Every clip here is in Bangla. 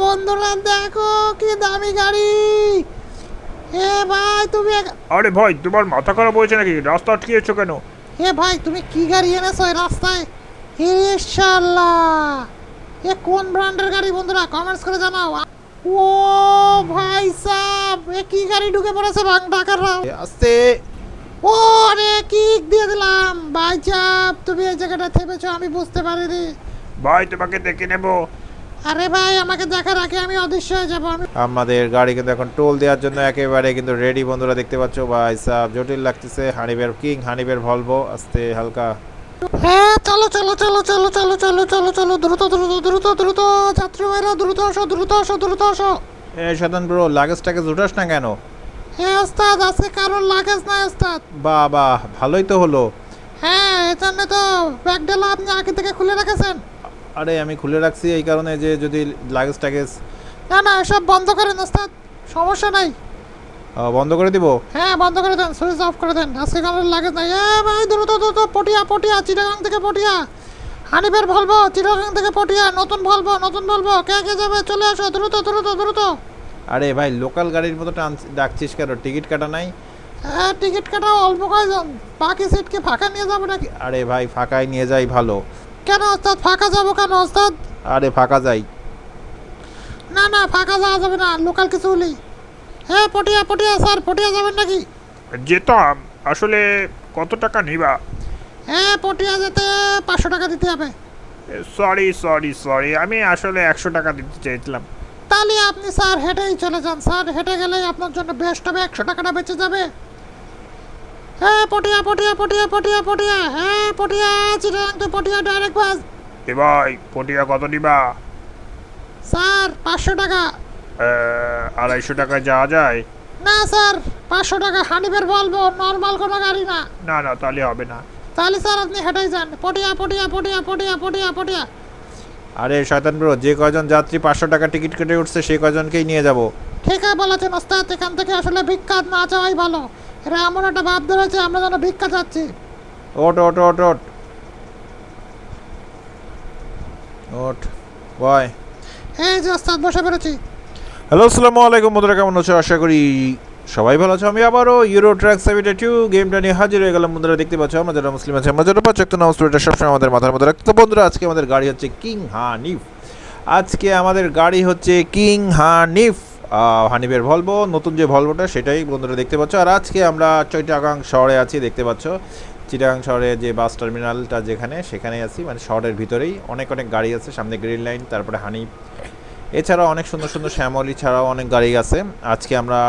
বন্ধুরা দেখো কি দামি গাড়ি। এ ভাই তুমি আরে ভাই তোমার মাথা খারাপ হয়েছে নাকি? রাস্তা আটকিয়েছো কেন? এ ভাই তুমি কি গাড়ি এনেছো এই রাস্তায়? ইনশাল্লাহ এ কোন ব্র্যান্ডের গাড়ি বন্ধুরা? কমেন্টস করে জানাও। ও ভাই সাব এ কি গাড়ি ঢুকে পড়েছে ভাঙ ডাকাররা আস্তে ও রে কিক দিয়ে দিলাম? ভাই চাপ তুমি এই জায়গাটা থেমেছো আমি বুঝতে পারিনি। ভাই তোমাকে দেখে নেব। আরে ভাই আমাকে দেখার আগে আমি অদৃশ্য হয়ে যাব। আমি আমাদের গাড়ি কিন্তু এখন টোল দেওয়ার জন্য একেবারে কিন্তু রেডি বন্ধুরা দেখতে পাচ্ছ। ভাই সাহ জটিল লাগতেছে। হানিবের কিং হানিবের ভলভো আস্তে হালকা। হ্যাঁ চলো চলো চলো চলো চলো চলো চলো চলো দ্রুত দ্রুত দ্রুত দ্রুত যাত্রী ভাইরা দ্রুত আসো দ্রুত আসো দ্রুত আসো। এ সাধারণ ব্রো লাগেজ টাগেজ উঠাস না কেন? হ্যাঁ ওস্তাদ আছে কারোর লাগেজ না ওস্তাদ। বাহ ভালোই তো হলো। হ্যাঁ এর জন্য তো ব্যাগ ডালা আপনি আগে থেকে খুলে রেখেছেন। আরে আমি খুলে রাখছি এই কারণে যে যদি লাগেজ টাগেজ না না এসব বন্ধ করেন ওস্তাদ সমস্যা নাই। বন্ধ করে দিব? হ্যাঁ বন্ধ করে দেন সুইচ অফ করে দেন আজকে কারোর লাগেজ নাই। এ ভাই দ্রুত দ্রুত পটিয়া পটিয়া চিটাগাং থেকে পটিয়া। হানিফের বলব চিটাগাং থেকে পটিয়া নতুন বলব নতুন বলব কে কে যাবে চলে আসো দ্রুত দ্রুত দ্রুত। আরে ভাই লোকাল গাড়ির মতো টান ডাকছিস কেন? টিকিট কাটা নাই? হ্যাঁ টিকিট কাটা অল্প কয়জন বাকি সিট কি ফাঁকা নিয়ে যাব নাকি? আরে ভাই ফাঁকায় নিয়ে যাই ভালো। কেন ওস্তাদ? ফাঁকা যাব কেন ওস্তাদ? আরে ফাঁকা যাই। না না ফাঁকা যাওয়া যাবে না লোকাল কিছু হলেই। হ্যাঁ পটিয়া পটিয়া স্যার পটিয়া যাবেন নাকি? যেতাম আসলে কত টাকা নিবা? হ্যাঁ পটিয়া যেতে পাঁচশো টাকা দিতে হবে। সরি সরি সরি আমি আসলে একশো টাকা দিতে চাইছিলাম। তাহলে আপনি স্যার হেঁটেই চলে যান স্যার হেঁটে গেলেই আপনার জন্য বেস্ট হবে একশো টাকাটা বেঁচে যাবে। হ্যাঁ পটিয়া পটিয়া পটিয়া পটিয়া পটিয়া। হ্যাঁ পটিয়া চিটাং তো পটিয়া ডাইরেক্ট বাস। এ ভাই পটিয়া কত নিবা? স্যার পাঁচশো টাকা। আড়াইশো টাকা যাওয়া যায়? না স্যার পাঁচশো টাকা হানিফের বলব নর্মাল কোনো গাড়ি না। না না তাহলে হবে না। তাহলে স্যার আপনি হেঁটেই যান। পটিয়া পটিয়া পটিয়া পটিয়া পটিয়া পটিয়া। আরে শয়তান ব্রো যে কজন যাত্রী পাঁচশো টাকা টিকিট কেটে উঠছে সেই কয়জনকেই নিয়ে যাব? ঠিক আছে বলেছেন ওস্তাদ। এখান থেকে আসলে ভিক্ষা না চাওয়াই ভালো। এরা এমন একটা ভাব ধরেছে আমরা যেন ভিক্ষা চাচ্ছি। ওট ওট ওট ওট ওট বয় এই যে ওস্তাদ বসে পেরেছি হ্যালো আসসালামু আলাইকুম বন্ধুরা কেমন আছো? আশা করি সবাই ভালো আছো। আমি আবারও ইউরো ট্র্যাক সেভিটা টু গেমটা নিয়ে হাজির হয়ে গেলাম। বন্ধুরা দেখতে পাচ্ছ আমরা যারা মুসলিম আছে আমরা যারা পাচ্ছ একটা পড়ে এটা সবসময় আমাদের মাথার মধ্যে রাখতে বন্ধুরা আজকে আমাদের গাড়ি হচ্ছে কিং হানিফ আজকে আমাদের গাড়ি হচ্ছে কিং হানিফ আহ, হানিফের ভলভো নতুন যে ভলভোটা সেটাই বন্ধুরা দেখতে পাচ্ছ। আর আজকে আমরা চৈটাগাং শহরে আছি দেখতে পাচ্ছ। চিটাগাং শহরে যে বাস টার্মিনালটা যেখানে সেখানে আছি। মানে শহরের ভিতরেই অনেক অনেক গাড়ি আছে সামনে গ্রিন লাইন তারপরে হানিফ এছাড়াও অনেক সুন্দর সুন্দর শ্যামলি ছাড়াও অনেক গাড়ি আছে। আজকে আমরা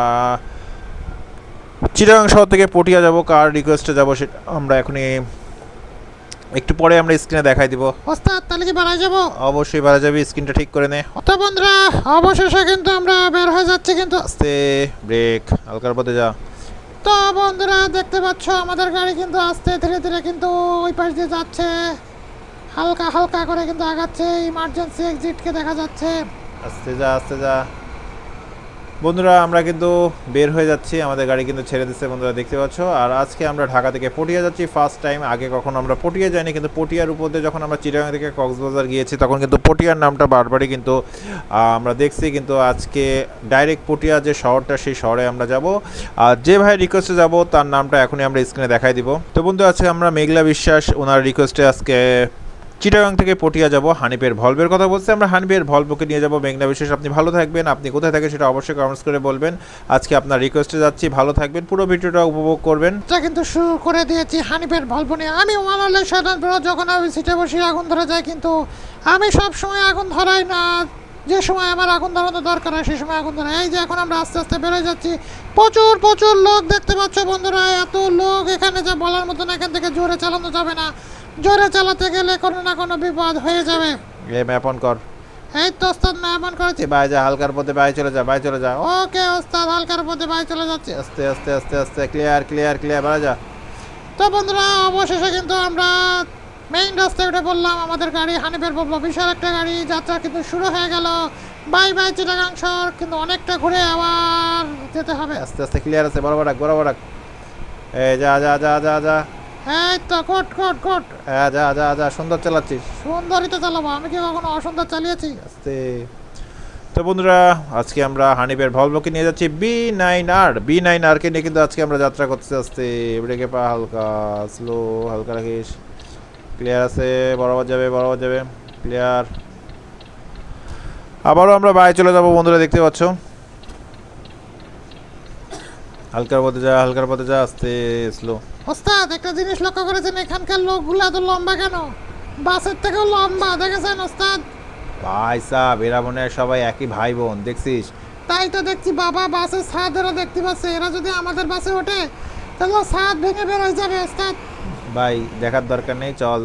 চিটাগাং শহর থেকে পটিয়া যাব কার রিকোয়েস্টে যাব সেটা আমরা এখনই একটু পরে আমরা স্ক্রিনে দেখাই দিব। ওস্তাদ তাহলে কি বাড়াই যাব? অবশ্যই বাড়া যাবে স্ক্রিনটা ঠিক করে নে। তো বন্ধুরা অবশেষে কিন্তু আমরা বের হয়ে যাচ্ছি কিন্তু আস্তে ব্রেক হালকার পথে যা। তো বন্ধুরা দেখতে পাচ্ছ আমাদের গাড়ি কিন্তু আস্তে ধীরে ধীরে কিন্তু ওই পাশ দিয়ে যাচ্ছে। হালকা হালকা করে কিন্তু আগাচ্ছে ইমার্জেন্সি এক্সিটকে দেখা যাচ্ছে। আস্তে যা আস্তে যা। বন্ধুরা, আমরা কিন্তু বের হয়ে যাচ্ছি। আমাদের গাড়ি কিন্তু ছেড়ে দিচ্ছে, বন্ধুরা, দেখতে পাচ্ছ? আর আজকে আমরা ঢাকা থেকে পটিয়া যাচ্ছি। ফার্স্ট টাইম আগে কখনো আমরা পটিয়া যাইনি, কিন্তু পটিয়ার উপর দিয়ে যখন আমরা চিটাগাং থেকে কক্সবাজার গিয়েছি, তখন কিন্তু পটিয়ার নামটা বারবারই কিন্তু আমরা দেখছি। কিন্তু আজকে ডাইরেক্ট পটিয়া যে শহরটা, সেই শহরে আমরা যাব। আর যে ভাই রিকোয়েস্টে যাব, তার নামটা এখনই আমরা স্ক্রিনে দেখাই দিব। তো বন্ধু, আজকে আমরা মেঘলা বিশ্বাস ওনার রিকোয়েস্টে আজকে চিটাগাং থেকে পটিয়া যাব হানিপের ভলভের কথা বলছি আমরা। হানিপের ভলভকে নিয়ে যাব মেঘনা বিশেষ আপনি ভালো থাকবেন। আপনি কোথায় থাকেন সেটা অবশ্যই কমেন্টস করে বলবেন। আজকে আপনার রিকোয়েস্টে যাচ্ছি। ভালো থাকবেন। পুরো ভিডিওটা উপভোগ করবেন। এটা কিন্তু শুরু করে দিয়েছি হানিফের ভল্প নিয়ে। আমি ওয়ানালে সাধারণ বেরো যখন আমি সিটে বসে আগুন ধরে যাই কিন্তু আমি সব সময় আগুন ধরাই না। যে সময় আমার আগুন ধরানো দরকার হয় সেই সময় আগুন ধরাই এই যে এখন আমরা আস্তে আস্তে বেরোয় যাচ্ছি, প্রচুর প্রচুর লোক দেখতে পাচ্ছ বন্ধুরা। এত লোক এখানে যা বলার মতো না এখান থেকে জোরে চালানো যাবে না। জোরে চালাতে গেলে কোনো না কোনো বিপদ হয়ে যাবে। এ ম্যাপ অন কর। এই তো ওস্তাদ মেহমান করেছি। বাই যা হালকার পথে বাই চলে যা বাই চলে যা। ওকে ওস্তাদ হালকার মধ্যে বাই চলে যাচ্ছে। আস্তে আস্তে আস্তে আস্তে ক্লিয়ার ক্লিয়ার ক্লিয়ার বাড়া যা। তো বন্ধুরা অবশেষে কিন্তু আমরা মেইন রাস্তায় উঠে বললাম আমাদের গাড়ি হানিফের বলব বিশাল একটা গাড়ি যাত্রা কিন্তু শুরু হয়ে গেল। বাই বাই চিটাগাং শহর কিন্তু অনেকটা ঘুরে আবার যেতে হবে। আস্তে আস্তে ক্লিয়ার আছে বরাবর রাখ বরাবর রাখ। এই যা যা যা যা যা। এই তো কোট কোট কোট হ্যাঁ যা যা যা সুন্দর চালাচ্ছিস। সুন্দরই তো চালাবো আমি কি কখনো অসুন্দর চালিয়েছি? আস্তে। তো বন্ধুরা আজকে আমরা হানিফের ভলভোকে নিয়ে যাচ্ছি বি নাইন আর বি নাইন আরকে নিয়ে কিন্তু আজকে আমরা যাত্রা করতে আস্তে। ব্রেকে পা হালকা স্লো হালকা রাখিস। ক্লিয়ার আছে বরাবর যাবে বরাবর যাবে। ক্লিয়ার আবারও আমরা বাইরে চলে যাব বন্ধুরা দেখতে পাচ্ছ? হালকার পথে যা হালকার পথে যা আস্তে স্লো ওস্তাদ একটা জিনিস লক্ষ্য করেছেন? এখানকার লোকগুলো এত লম্বা কেন? বাসের থেকেও লম্বা দেখেছেন ওস্তাদ? ভাই সাহ এরা মনে হয় সবাই একই ভাই বোন দেখছিস? তাই তো দেখছি বাবা বাসের ছাদেরও দেখতে পাচ্ছে। এরা যদি আমাদের বাসে ওঠে তাহলে ছাদ ভেঙে বের হয়ে যাবে ওস্তাদ। ভাই দেখার দরকার নেই চল।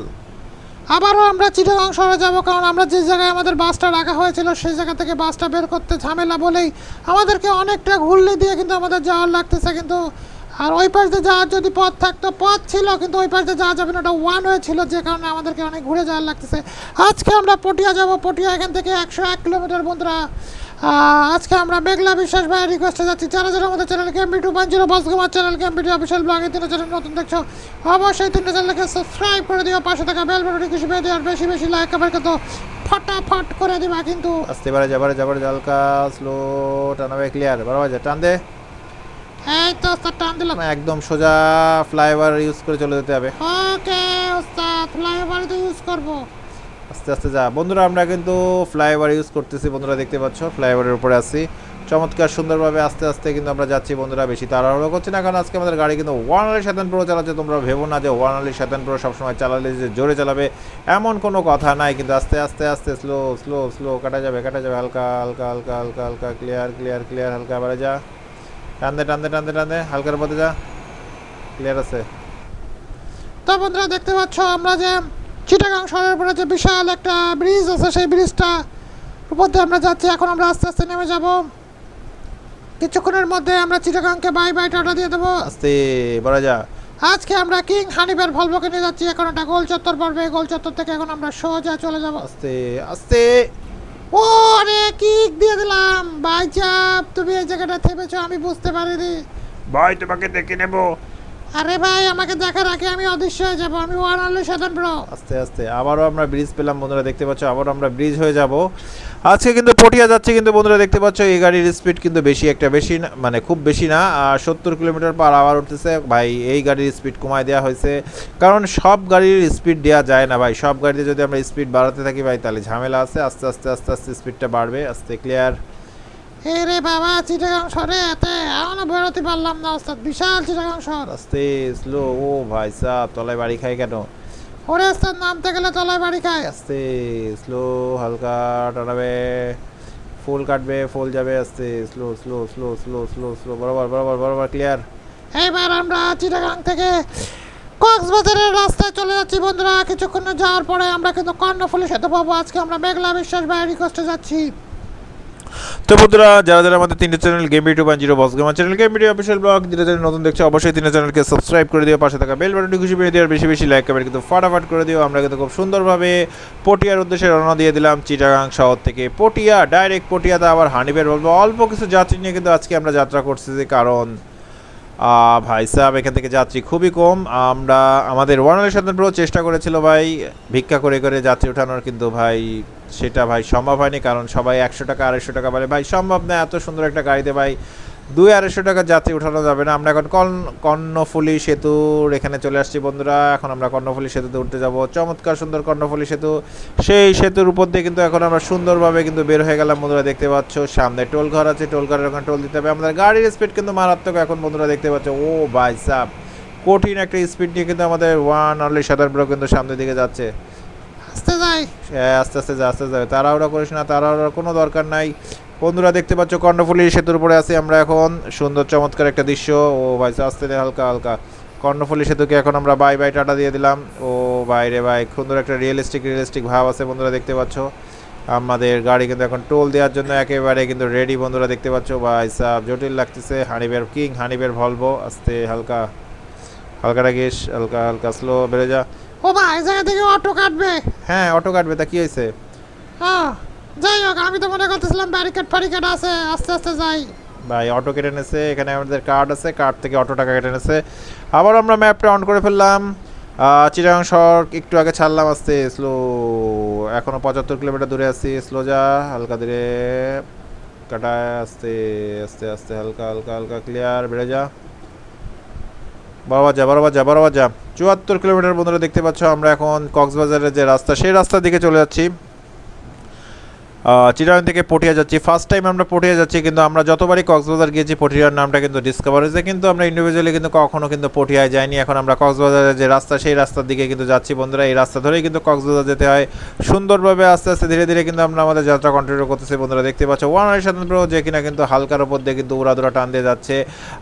আবারও আমরা চিটাগাং শহরে যাব, কারণ আমরা যে জায়গায় আমাদের বাসটা রাখা হয়েছিল, সেই জায়গা থেকে বাসটা বের করতে ঝামেলা বলেই আমাদেরকে অনেকটা ঘুরলে দিয়ে কিন্তু আমাদের যাওয়ার লাগতেছে। কিন্তু আর ওই পাশ দিয়ে যাওয়ার যদি পথ থাকতো, পথ ছিল, কিন্তু ওই পাশ দিয়ে যাওয়া যাবে না, ওটা ওয়ান হয়ে ছিল, যে কারণে আমাদেরকে অনেক ঘুরে যাওয়ার লাগতেছে। আজকে আমরা পটিয়া যাব, পটিয়া এখান থেকে একশো এক কিলোমিটার বন্ধুরা। আজকে আমরা মেঘলা বিশ্বাস ভাইয়ের রিকোয়েস্টে যাচ্ছি। যারা যারা আমাদের channel কেমবি two point zero boss Kumar channel কেমবি two official ব্লগে তিনটা চ্যানেল নতুন দেখছ অবশ্যই তিনটা চ্যানেলকে সাবস্ক্রাইব করে দিও। পাশে থাকা বেল বাটনটি কিছু বেঁধে আর বেশি বেশি লাইক কমেন্ট কিন্তু ফটাফট করে দিবা কিন্তু। আস্তে বারে যাবারে যাবারে হালকা স্লো টানাবে ক্লিয়ার বরাবর যা টান দে। এই তো ওস্তাদ টান দিলাম। একদম সোজা ফ্লাইওভার ইউজ করে চলে যেতে হবে। ওকে ওস্তাদ ফ্লাইওভার তো ইউজ করব। আস্তে আস্তে যা। বন্ধুরা, আমরা কিন্তু ফ্লাইওভার ইউজ করতেছি। বন্ধুরা, দেখতে পাচ্ছ, ফ্লাইওভারের উপরে আছি। চমৎকার, সুন্দরভাবে আস্তে আস্তে কিন্তু আমরা যাচ্ছি, বন্ধুরা। বেশি তাড়াহুড়ো করছি না, কারণ আজকে আমাদের গাড়ি কিন্তু ওয়ান আলি সাতান প্রো চালাচ্ছে। তোমরা ভেবো না যে ওয়ান আলি সাতান প্রো সবসময় চালালে যে জোরে চালাবে, এমন কোনো কথা নাই। কিন্তু আস্তে আস্তে আস্তে স্লো স্লো স্লো কাটা যাবে কাটা যাবে। হালকা হালকা হালকা হালকা হালকা ক্লিয়ার ক্লিয়ার ক্লিয়ার হালকা, এবারে যা। টানতে টানতে টানতে টানতে, হালকার পথে যা। ক্লিয়ার আছে। তো বন্ধুরা, দেখতে পাচ্ছ আমরা যে চিটাগাং শহরের উপরে যে বিশাল একটা ব্রিজ আছে সেই ব্রিজটা উপর দিয়ে আমরা যাচ্ছি। এখন আমরা আস্তে আস্তে নেমে যাব। কিছুক্ষণের মধ্যে আমরা চিটাগাংকে বাই বাই টাটা দিয়ে দেবো। আস্তে বড় যা আজকে আমরা কিং হানিফের ভলভোকে নিয়ে যাচ্ছি। এখন একটা গোল চত্বর পড়বে। গোল চত্বর থেকে এখন আমরা সোজা চলে যাব। আস্তে আস্তে। ও আরে কিক দিয়ে দিলাম। বাই চাপ তুমি এই জায়গাটা থেমেছো আমি বুঝতে পারিনি। ভাই তোমাকে দেখে নেব। আরে ভাই, আমাকে দেখার আগে আমি অদৃশ্য হয়ে যাব, আমি ওয়ান অনলি সাধন ব্রো আস্তে আস্তে, আবারও আমরা ব্রিজ পেলাম, বন্ধুরা দেখতে পাচ্ছ, আবারও আমরা ব্রিজ হয়ে যাব। আজকে কিন্তু পটিয়া যাচ্ছে, কিন্তু বন্ধুরা দেখতে পাচ্ছ, এই গাড়ির স্পিড কিন্তু বেশি একটা, বেশি না মানে খুব বেশি না, আর সত্তর কিলোমিটার পার আওয়ার উঠতেছে। ভাই, এই গাড়ির স্পিড কমায় দেওয়া হয়েছে, কারণ সব গাড়ির স্পিড দেওয়া যায় না, ভাই। সব গাড়িতে যদি আমরা স্পিড বাড়াতে থাকি, ভাই, তাহলে ঝামেলা আছে, আস্তে আস্তে আস্তে আস্তে স্পিডটা বাড়বে, আস্তে ক্লিয়ার এ রে বাবা চিটাগাং শহরে এতে এখনও বেরোতে পারলাম না ওস্তাদ। বিশাল চিটাগাং শহর। আস্তে স্লো ও ভাই সাহ তলায় বাড়ি খাই কেন? ওরে ওস্তাদ নামতে গেলে তলায় বাড়ি খায়। আস্তে স্লো হালকা টানাবে ফুল কাটবে ফুল যাবে আস্তে slow slow slow slow slow slow বরাবর বরাবর বরাবর ক্লিয়ার। এবার আমরা চিটাগাং থেকে কক্সবাজারের রাস্তায় চলে যাচ্ছি বন্ধুরা। কিছুক্ষণ যাওয়ার পরে আমরা কিন্তু কর্ণফুলি সেতু পাবো। আজকে আমরা মেঘলা বিশ্বাস ভাইয়ের রিকোয়েস্টে যাচ্ছি। তো বন্ধুরা, যারা যারা আমাদের তিনটে channel game YouTube and zero boss game channel game video official blog যেটা চ্যানেল নতুন দেখছে, অবশ্যই তিনটে চ্যানেলকে সাবস্ক্রাইব করে দিও, পাশে থাকা বেল বাটনটি খুশি পেয়ে দিও, আর বেশি বেশি লাইক কমেন্ট কিন্তু ফাটাফাট করে দিও। আমরা কিন্তু খুব সুন্দরভাবে পটিয়ার উদ্দেশ্যে রওনা দিয়ে দিলাম চিটাগাং শহর থেকে। পটিয়া ডাইরেক্ট পটিয়াতে আবার হানিবের বলব, অল্প কিছু যাত্রী নিয়ে কিন্তু আজকে আমরা যাত্রা করছি, যে কারণ ভাই সাহেব এখান থেকে যাত্রী খুবই কম। আমরা, আমাদের ওয়ানের সাধন প্রো চেষ্টা করেছিল ভাই, ভিক্ষা করে করে যাত্রী ওঠানোর, কিন্তু ভাই, সেটা ভাই সম্ভব হয়নি, কারণ সবাই একশো টাকা, আড়াইশো টাকা বলে। ভাই, সম্ভব না, এত সুন্দর একটা গাড়িতে ভাই দুই আড়াইশো টাকা যাত্রী উঠানো যাবে না। আমরা এখন কর্ণ কর্ণফুলি সেতুর এখানে চলে আসছি বন্ধুরা। এখন আমরা কর্ণফুলি সেতুতে উঠতে যাব। চমৎকার সুন্দর কর্ণফুলি সেতু। সেই সেতুর উপর দিয়ে কিন্তু এখন আমরা সুন্দরভাবে কিন্তু বের হয়ে গেলাম বন্ধুরা দেখতে পাচ্ছ। সামনে টোল ঘর আছে টোল ঘরের ওখানে টোল দিতে হবে। আমাদের গাড়ির স্পিড কিন্তু মারাত্মক এখন বন্ধুরা দেখতে পাচ্ছ। ও ভাই সাব কঠিন একটা স্পিড নিয়ে কিন্তু আমাদের ওয়ান অনলি সাতার ব্রো কিন্তু সামনের দিকে যাচ্ছে। আস্তে যাই। হ্যাঁ, আস্তে আস্তে যা আস্তে যাবে। তাড়াহুড়া করিস না তাড়াহুড়ার কোনো দরকার নাই। বন্ধুরা দেখতে পাচ্ছ কর্ণফুলি সেতুর উপরে আছি আমরা এখন। সুন্দর চমৎকার একটা দৃশ্য। ও ভাই আস্তে হালকা হালকা। কর্ণফুলি সেতুকে এখন আমরা বাই বাই টাটা দিয়ে দিলাম। ও বাইরে ভাই সুন্দর একটা রিয়েলিস্টিক রিয়েলিস্টিক ভাব আছে বন্ধুরা দেখতে পাচ্ছ। আমাদের গাড়ি কিন্তু এখন টোল দেওয়ার জন্য একেবারে কিন্তু রেডি বন্ধুরা দেখতে পাচ্ছ। ভাই সাহ জটিল লাগতেছে। হানিবের কিং হানিবের ভলভো আস্তে হালকা হালকা রাখিস হালকা হালকা স্লো বেড়ে যা। ও ভাই এই জায়গা থেকে অটো কাটবে। হ্যাঁ অটো কাটবে। তা কি হয়েছে? হ্যাঁ যাই হোক আমি তো মনে করতেছিলাম ব্যারিকেড ফ্যারিকেড আছে, আস্তে আস্তে যাই। ভাই অটো কেটে নেছে, এখানে আমাদের কার্ড আছে কার্ড থেকে অটো টাকা কেটে নেছে। আবার আমরা ম্যাপটা অন করে ফেললাম। চিরাং সড়ক একটু আগে ছাড়লাম আসতে স্লো এখনও পঁচাত্তর কিলোমিটার দূরে আছি স্লো যা, হালকা ধীরে কাটায়, আস্তে আস্তে আস্তে, হালকা হালকা হালকা ক্লিয়ার বেড়ে যা। বরাবর যা বরাবর যা বরাবর যা। চুয়াত্তর কিলোমিটার বন্ধুরা দেখতে পাচ্ছ, আমরা এখন কক্সবাজারের যে রাস্তা, সেই রাস্তার দিকে চলে যাচ্ছি। চিরাং থেকে পটিয়া যাচ্ছি। ফার্স্ট টাইম আমরা পটিয়া যাচ্ছি, কিন্তু আমরা যতবারই কক্সবাজার গিয়েছি, পটিয়ার নামটা কিন্তু ডিসকভার হয়েছে। কিন্তু আমরা ইন্ডিভিজুয়ালি কিন্তু কখনো কিন্তু পটিয়ায় যাইনি। এখন আমরা কক্সবাজারের যে রাস্তা, সেই রাস্তার দিকে কিন্তু যাচ্ছি বন্ধুরা। এই রাস্তা ধরেই কিন্তু কক্সবাজার যেতে হয়। সুন্দরভাবে আস্তে আস্তে ধীরে ধীরে কিন্তু আমরা আমাদের যাত্রা কন্টিনিউ করতেছি বন্ধুরা। দেখতে পাচ্ছ ওয়ান আই স্বাতন্ত্র যে কিনা কিন্তু হালকার ওপর দিয়ে কিন্তু উড়াদুরা টান দিয়ে যাচ্ছে।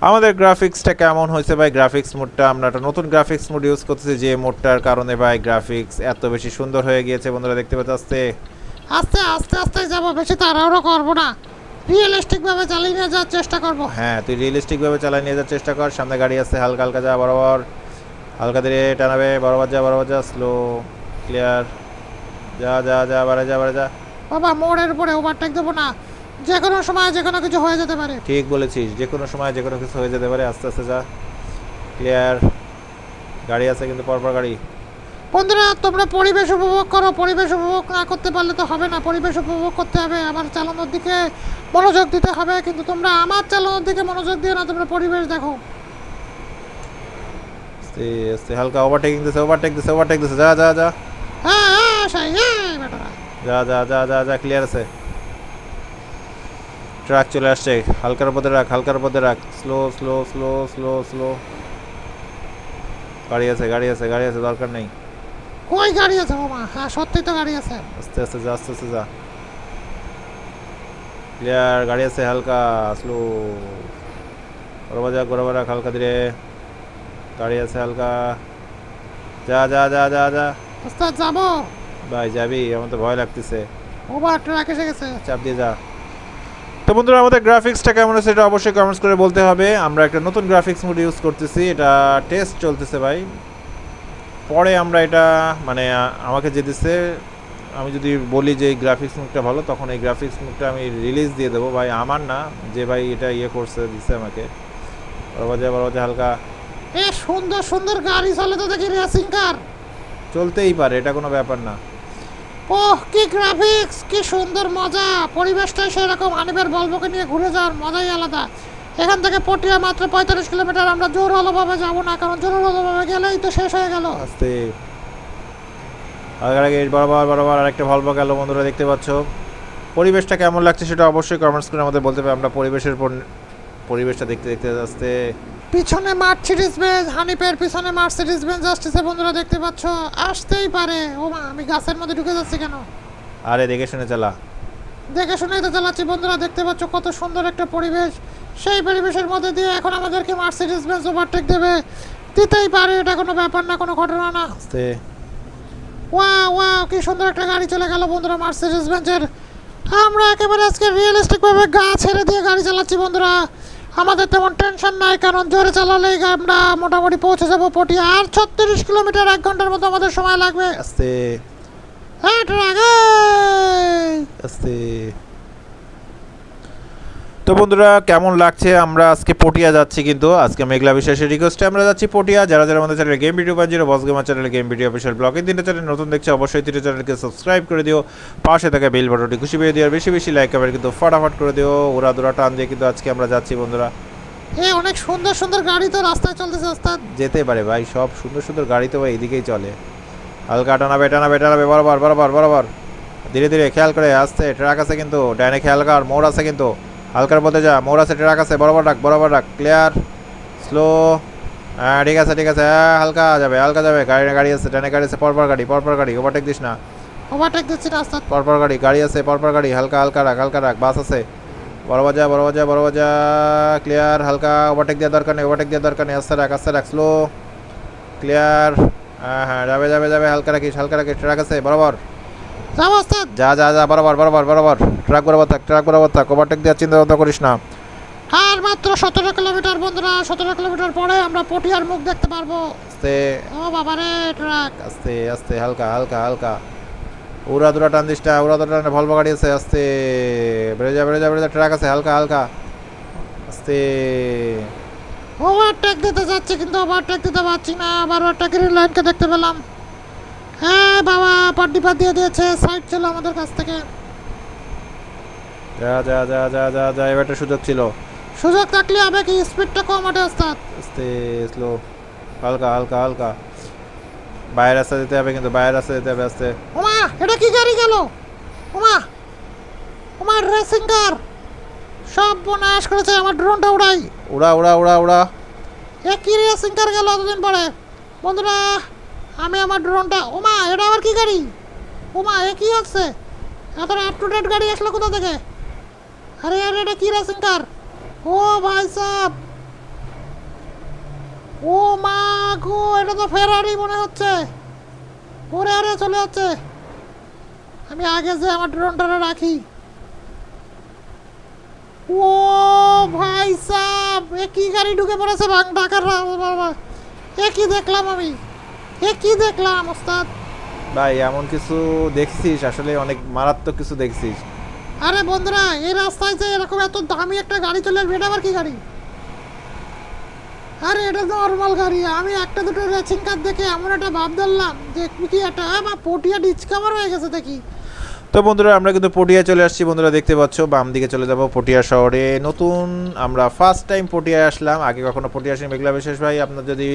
আমাদের গ্রাফিক্সটা কেমন হয়েছে ভাই? গ্রাফিক্স মোডটা আমরা একটা নতুন গ্রাফিক্স মোড ইউজ করতেছি। যে মোডটার কারণে ভাই গ্রাফিক্স এত বেশি সুন্দর হয়ে গিয়েছে বন্ধুরা। দেখতে পাচ্ছ, আস্তে। আস্তে আস্তে আস্তে যাব বেশি তাড়াহুড়ো করব না। রিয়েলিস্টিক ভাবে চালিয়ে নিয়ে যাওয়ার চেষ্টা করব। হ্যাঁ তুই রিয়েলিস্টিকভাবে চালিয়ে নিয়ে যাওয়ার চেষ্টা কর। সামনে গাড়ি আছে হালকা হালকা যা বরাবর। হালকা ধীরে টানাবে বরাবর যা বরাবর যা স্লো ক্লিয়ার যা যা যা বাড়ে যা বাড়ে যা। বাবা মোড়ের উপরে ওভারটেক দেবো না। যে কোনো সময় যে কোনো কিছু হয়ে যেতে পারে। ঠিক বলেছিস যে কোনো সময় যে কোনো কিছু হয়ে যেতে পারে। আস্তে আস্তে যা। ক্লিয়ার গাড়ি আছে কিন্তু পরপর গাড়ি। বন্ধুরা তোমরা পরিবেশ উপভোগ করো। পরিবেশ উপভোগ না করতে পারলে তো হবে না। পরিবেশ উপভোগ করতে হবে আমার চালানোর দিকে মনোযোগ দিতে হবে। কিন্তু তোমরা আমার চালানোর দিকে মনোযোগ দিও না তোমরা পরিবেশ দেখো। আস্তে আস্তে হালকা ওভারটেকিং দিছে ওভারটেক দিছে ওভারটেক দিছে। যা যা যা। হ্যাঁ হ্যাঁ সেই হ্যাঁ যা যা যা যা যা ক্লিয়ার আছে। ট্রাক চলে আসছে। হালকার উপরে রাখ হালকার উপরে রাখ। Slow slow slow slow slow গাড়ি আছে গাড়ি আছে গাড়ি আছে দরকার নেই। কই গাড়ি আছে বাবা হ্যাঁ সত্যি তো গাড়ি আছে। আস্তে আস্তে যা আস্তে আস্তে যা। ক্লিয়ার গাড়ি আছে হালকা স্লো যা বরাবর রাখ হালকা ধীরে। গাড়ি আছে হালকা। যা যা যা যা যা। ওস্তাদ যাব? ভাই যাবি আমার তো ভয় লাগতেছে। ওভার ট্রাক এসে গেছে। চাপ দিয়ে যা। তো বন্ধুরা আমাদের গ্রাফিক্সটা কেমন আছে এটা অবশ্যই কমেন্টস করে বলতে হবে। আমরা একটা নতুন গ্রাফিক্স মোড ইউজ করতেছি। এটা টেস্ট চলতেছে ভাই। পরে আমরা এটা মানে আমাকে যে দিচ্ছে আমি যদি বলি যে এই গ্রাফিক্স মুখটা ভালো তখন এই গ্রাফিক্স মুখটা আমি রিলিজ দিয়ে দেবো। ভাই আমার না যে ভাই এটা ইয়ে করছে দিছে আমাকে। বরাবর যা হালকা। এ সুন্দর সুন্দর গাড়ি চলে তো দেখি রেসিং কার চলতেই পারে এটা কোনো ব্যাপার না। ওহ কি গ্রাফিক্স কি সুন্দর মজা। পরিবেশটা সেরকম। আনিবের বলবোকে নিয়ে ঘুরে যাওয়ার মজাই আলাদা। এখান থেকে পটিয়া মাত্র পঁয়তাল্লিশ কিলোমিটার আমরা জোর ভাবে যাব না কারণ জোর ভাবে গেলেই তো শেষ হয়ে গেল। আস্তে। আগে আগে বরাবর বরাবর আরেকটা ভলভো গেল বন্ধুরা দেখতে পাচ্ছ। পরিবেশটা কেমন লাগছে সেটা অবশ্যই কমেন্টস করে আমাদের বলতে হবে আমরা পরিবেশের পর পরিবেশটা দেখতে দেখতে আসতে। পিছনে মার্সিডিজ বেঞ্জ হানিপের পিছনে মার্সিডিজ বেঞ্জ আসতেছে বন্ধুরা দেখতে পাচ্ছ। আসতেই পারে। ও মা আমি গাছের মধ্যে ঢুকে যাচ্ছি কেন? আরে দেখে শুনে চালা। দেখে শুনে তো চালাচ্ছি বন্ধুরা দেখতে পাচ্ছ কত সুন্দর একটা পরিবেশ। সেই পরিবেশের মধ্যে দিয়ে এখন আমাদেরকে মার্সিডিজ বেঞ্চ ওভারটেক দেবে। দিতেই পারে এটা কোনো ব্যাপার না কোনো ঘটনা না। ওয়া ওয়া কি সুন্দর একটা গাড়ি চলে গেল বন্ধুরা মার্সিডিজ বেঞ্চের আমরা একেবারে আজকে রিয়েলিস্টিক ভাবে গা ছেড়ে দিয়ে গাড়ি চালাচ্ছি বন্ধুরা। আমাদের তেমন টেনশন নাই কারণ জোরে চালালেই আমরা মোটামুটি পৌঁছে যাব পটিয়া। আর ছত্রিশ কিলোমিটার এক ঘণ্টার মতো আমাদের সময় লাগবে। আস্তে! আস্তে। তো বন্ধুরা কেমন লাগছে? আমরা আজকে পটিয়া যাচ্ছি কিন্তু। আজকে মেঘলা বিশ্বাসের রিকোয়েস্টে আমরা যাচ্ছি পটিয়া। যারা যারা আমাদের চ্যানেলে গেম ভিডিও পাচ্ছি বস গেমার চ্যানেলে গেম ভিডিও অফিসিয়াল ব্লগের তিনটে চ্যানেল নতুন দেখছে অবশ্যই তিনটে চ্যানেলকে সাবস্ক্রাইব করে দিও। পাশে থাকা বেল বাটনটি খুশি পেয়ে দিও আর বেশি বেশি লাইক কমেন্ট কিন্তু ফটাফট করে দিও। ওরা দোরা টান দিয়ে কিন্তু আজকে আমরা যাচ্ছি বন্ধুরা। এ অনেক সুন্দর সুন্দর গাড়ি তো রাস্তায় চলতেছে ওস্তাদ। যেতে পারে ভাই সব সুন্দর সুন্দর গাড়ি তো ভাই এদিকেই চলে। হালকা টানাবে টানাবে টানাবে বরাবর বরাবর বরাবর। ধীরে ধীরে খেয়াল করে আসছে ট্রাক আছে কিন্তু ডাইনে খেয়াল কর মোড় আছে কিন্তু। হালকার পথে যা মোড় আছে ট্রাক আছে বরাবর ডাক বরাবর ডাক ক্লিয়ার স্লো হ্যাঁ ঠিক আছে ঠিক আছে হ্যাঁ হালকা যাবে হালকা যাবে। গাড়ি গাড়ি আছে ডাইনে গাড়ি আছে পরপর গাড়ি পরপর গাড়ি ওভারটেক দিস না। ওভারটেক দিচ্ছি রাস্তা পরপর গাড়ি গাড়ি আছে পরপর গাড়ি হালকা হালকা রাখ হালকা রাখ বাস আছে। বরাবর যা বরাবর যা বরাবর যা ক্লিয়ার হালকা ওভারটেক দেওয়ার দরকার নেই ওভারটেক দেওয়ার দরকার নেই আস্তে রাখ আস্তে রাখ স্লো ক্লিয়ার হ্যাঁ হ্যাঁ যাবে যাবে যাবে হালকা রাখিস হালকা রাখিস ট্রাক আছে বরাবর। যাব যা যা যা বরাবর বরাবর বরাবর ট্রাক বরাবর থাক ট্রাক বরাবর থাক ওভারটেক দেওয়ার চিন্তা ভাবনা করিস না। আর মাত্র সতেরো কিলোমিটার বন্ধুরা সতেরো কিলোমিটার পরে আমরা পটিয়ার মুখ দেখতে পারব। আস্তে। ও বাবারে ট্রাক। আস্তে আস্তে হালকা হালকা হালকা। উড়া দুরা টান দিস না উড়া দুরা টান ভলভো গাড়ি আছে আস্তে। বেড়ে যা বেড়ে যা বেড়ে যা ট্রাক আছে হালকা হালকা। আস্তে। ওভারটেক দিতে যাচ্ছি কিন্তু ওভারটেক দিতে পারছি না। আবার ওভারটেকের লাইনকে দেখতে পেলাম। হ্যাঁ বাবা পাড্ডিপা দিয়ে দিয়েছে। সাইড ছিল আমাদের কাছ থেকে। যা যা যা যা যা যা এবার একটা সুযোগ ছিল। সুযোগ থাকলে হবে কি? স্পিডটা কম ওঠে ওস্তাদ। আস্তে স্লো হালকা হালকা হালকা। বাইরের রাস্তা দিতে হবে কিন্তু বাইরের রাস্তা দিতে হবে আস্তে। ওমা এটা কি গাড়ি গেল? ওমা ওমা রেসিং কার সব বনাশ করেছে আমার ড্রোনটা উড়াই। উড়া উড়া উড়া উড়া। এ কি রেসিং কার গেল অতদিন পরে। বন্ধুরা আমি আমার ড্রোনটা ওমা এটা আবার কি গাড়ি? ওমা এ কি হচ্ছে? এত আপ টু ডেট গাড়ি আসলো কোথা থেকে? আরে আরে এটা কি রেসিং কার ও ভাই সাহ ও মা গো এটা তো ফেরারি মনে হচ্ছে। ওরে আরে চলে যাচ্ছে। আমি আগে যে আমার ড্রোনটা রাখি। ও ভাই সাহ এ কি গাড়ি ঢুকে পড়েছে ঢাকার বাবা এ কি দেখলাম আমি? এ কি দেখলাম ওস্তাদ? ভাই এমন কিছু দেখছিস? আসলে অনেক মারাত্মক কিছু দেখছিস। আরে বন্ধুরা এই রাস্তায় যে এরকম এত দামি একটা গাড়ি চলে আসবে এটা আবার কি গাড়ি? আরে এটা নর্মাল গাড়ি। আমি একটা দুটো রেসিং কার দেখে এমন একটা ভাব ধরলাম যে কি একটা বা পটিয়া ডিসকাভার হয়ে গেছে দেখি। তো বন্ধুরা, আমরা কিন্তু পটিয়া চলে আসছি। বন্ধুরা, দেখতে পাচ্ছ, বাম দিকে চলে যাব পটিয়া শহরে। নতুন আমরা ফার্স্ট টাইম পটিয়ায় আসলাম। আগে কখনো পটিয়া আসেনি, মেঘলা বিশেষ ভাই, আপনার যদি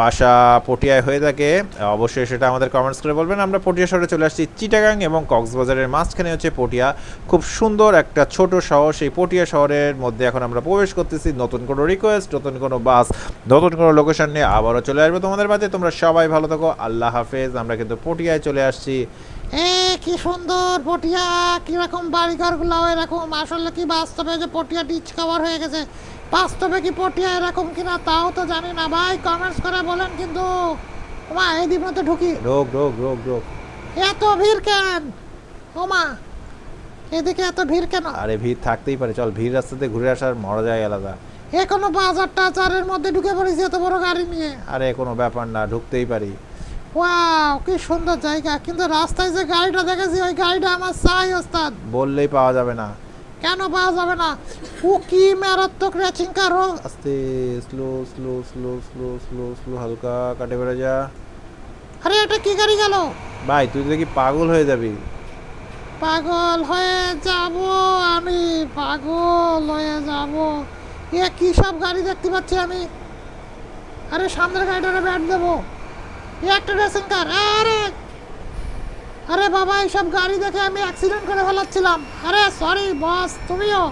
বাসা পটিয়ায় হয়ে থাকে, অবশ্যই সেটা আমাদের কমেন্টস করে বলবেন। আমরা পটিয়া শহরে চলে আসছি, চিটাগাং এবং কক্সবাজারের মাঝখানে হচ্ছে পটিয়া। খুব সুন্দর একটা ছোট শহর, সেই পটিয়া শহরের মধ্যে এখন আমরা প্রবেশ করতেছি। নতুন কোনো রিকোয়েস্ট নতুন কোনো বাস নতুন কোনো লোকেশন নিয়ে আবারও চলে আসবে তোমাদের মাঝে। তোমরা সবাই ভালো থাকো, আল্লাহ হাফেজ। আমরা কিন্তু পটিয়ায় চলে আসছি। এ, কি সুন্দর! পটিয়া কীরকম বাড়িঘরগুলো এরকম আসলে কি বাস্তবে যে পটিয়া ডিচ কভার হয়ে গেছে? বাস্তবে কি পটিয়া এরকম কিনা তাও তো জানি না। ভাই কমেন্টস করে বলেন কিন্তু। ওমা এই দিক মধ্যে ঢুকি। রোগ রোগ রোগ রোগ। এত ভিড় কেন? ওমা এদিকে এত ভিড় কেন? আরে ভিড় থাকতেই পারে। চল ভিড় রাস্তাতে ঘুরে আসার মজা যায় আলাদা। এখনও বাজার টাজারের মধ্যে ঢুকে পড়েছি এত বড় গাড়ি নিয়ে। আরে কোনো ব্যাপার না ঢুকতেই পারি। ওয়াও কি সুন্দর জায়গা। কিন্তু রাস্তায় যে গাড়িটা দেখেছি ওই গাড়িটা আমার চাই ওস্তাদ। বললেই পাওয়া যাবে না। কেন পাওয়া যাবে না? ও কি মারাত্মক রেচিং কার আস্তে slow slow slow slow slow slow হালকা কাটে বেড়ে যা। আরে এটা কি গাড়ি গেল? ভাই তুই দেখি পাগল হয়ে যাবি। পাগল হয়ে যাব আমি পাগল হয়ে যাব। এ কি সব গাড়ি দেখতে পাচ্ছি আমি? আরে সামনের গাড়িটারে ব্যাট দেবো। একটা রেসিং কার আরে! আরে বাবা এইসব গাড়ি দেখে আমি অ্যাক্সিডেন্ট করে ফেলাচ্ছিলাম। আরে সরি বস তুমিও।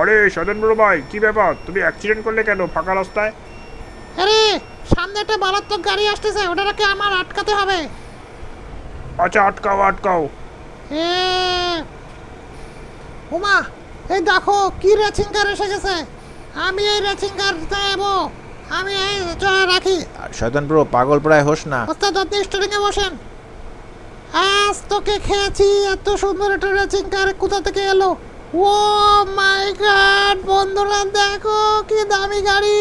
আরে সদন বড় ভাই কি ব্যাপার? তুমি অ্যাক্সিডেন্ট করলে কেন ফাঁকা রাস্তায়? আরে সামনে একটা মারাত্মক গাড়ি আসতেছে ওটাকে আমার আটকাতে হবে। আচ্ছা আটকাও আটকাও। এ উমা এই দেখো কি রেচিং কার এসে গেছে আমি এই রেচিং কার যাব আমি এই রাখি। শয়তান ব্রো পাগল প্রায় হোস না। ওস্তাদ আপনি স্টারিং এ বসেন। আজ তোকে খেয়েছি এত সুন্দর একটা রেচিং কার কোথা থেকে এলো? ও মাই গড বন্ধুরা দেখো কি দামি গাড়ি।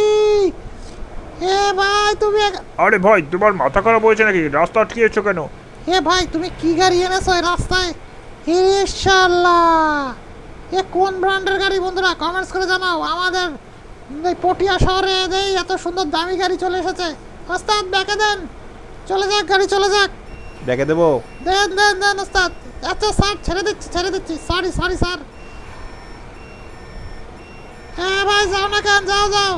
এ ভাই তুমি এক- আরে ভাই তোমার মাথা খারাপ হয়েছে নাকি? রাস্তা আটকিয়েছো কেন? এ ভাই তুমি কি গাড়ি এনেছো এই রাস্তায়? ইনশাল্লাহ এ কোন ব্র্যান্ডের গাড়ি বন্ধুরা? কমেন্টস করে জানাও। আমাদের এই পটিয়া শহরে এই এত সুন্দর দামি গাড়ি চলে এসেছে। ওস্তাদ ব্যাকে দেন। চলে যাক গাড়ি চলে যাক। দেখে দেবো? দেন দেন দেন ওস্তাদ। আচ্ছা স্যার ছেড়ে দিচ্ছি ছেড়ে দিচ্ছি। Sorry sorry sir. হ্যাঁ ভাই যাও না কেন? যাও যাও।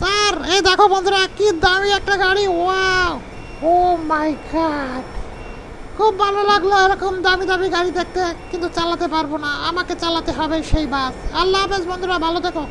স্যার এই দেখো বন্ধুরা কি দামি একটা গাড়ি। ওয়াও ও মাই গড খুব ভালো লাগল এরকম দামি দামি গাড়ি দেখতে কিন্তু চালাতে পারব না। আমাকে চালাতে হবে সেই বাস। আল্লাহ হাফেজ বন্ধুরা ভালো থেকো।